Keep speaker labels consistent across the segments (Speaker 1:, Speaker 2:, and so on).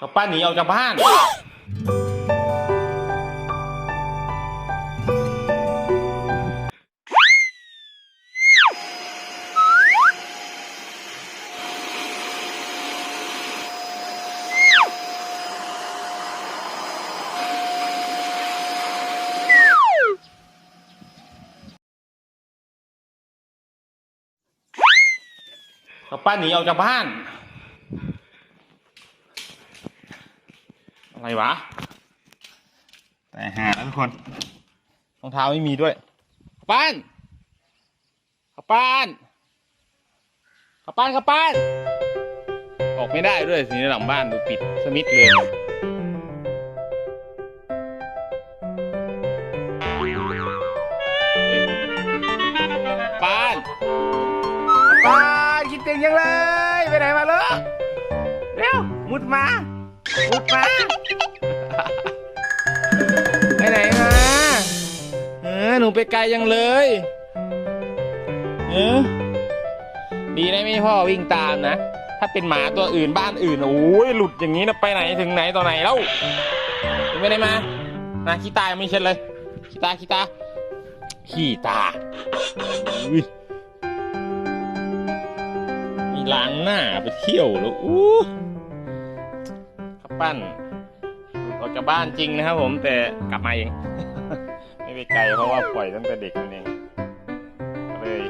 Speaker 1: กับป้าหนีออกจากบ้าน กับป้าหนีออกจากบ้าน อะไรวะ แต่หาแล้วทุกคนรองเท้าไม่มีด้วยขับป้านขับป้านขับป้านขับป้าน ออกไม่ได้ด้วยสิหลังบ้านดูปิดสมิธเลยป้านป้านคิดถึงยังเลย ไปไหนมาลูกเร็วมุดมา มุดมา ไปไหนมาเออหนูไปไกลยังเลยเออดีนะไม่ให้พ่อวิ่งตามนะ ถ้าเป็นหมาตัวอื่นบ้านอื่นโอ้ยหลุดอย่างนี้นะไปไหนถึงไหนต่อไหนแล้วไม่ได้มานะขี้ตายไม่เช็ดเลยขี้ตาขี้ตาขี้ตาอุ้ยมีล้างหน้าไปเที่ยวแล้วอู้ ขับปั้นออกจากบ้านจริงนะครับผมแต่กลับมาเอง ไม่ไปไกลเพราะว่าปล่อยตั้งแต่เด็กนั่นเองก็เลย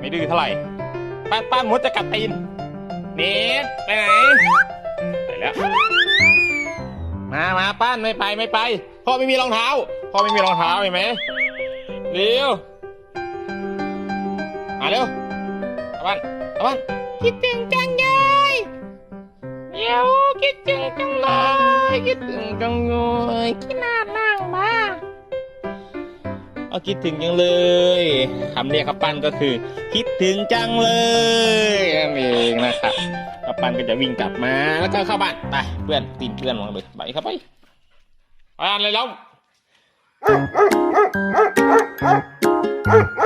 Speaker 1: ไม่ดื้อเท่าไหร่ป้านป้านมดจะกัดตีนเนทไปไหนไปแล้ว มามาป้านไม่ไปไม่ไปพ่อไม่มีรองเท้าพ่อไม่มีรองเท้าเห็นไหมเร็วมาเร็วตะวันตะวันคิดถึงจังยาย เดี๋ยวคิดถึงจังเลยคิดถึงจังเลยขี้หน้านั่งมาเอาคิดถึงจังเลยคำเรียกขับปั้นก็คือ คิดถึงจังเลยนั่นเองนะครับขับปั้นก็จะวิ่งกลับมาแล้วก็เข้าบ้านไปเพื่อนตีนเพื่อนลงเลยไปครับไปไปอ่านเลยแล้ว
Speaker 2: เ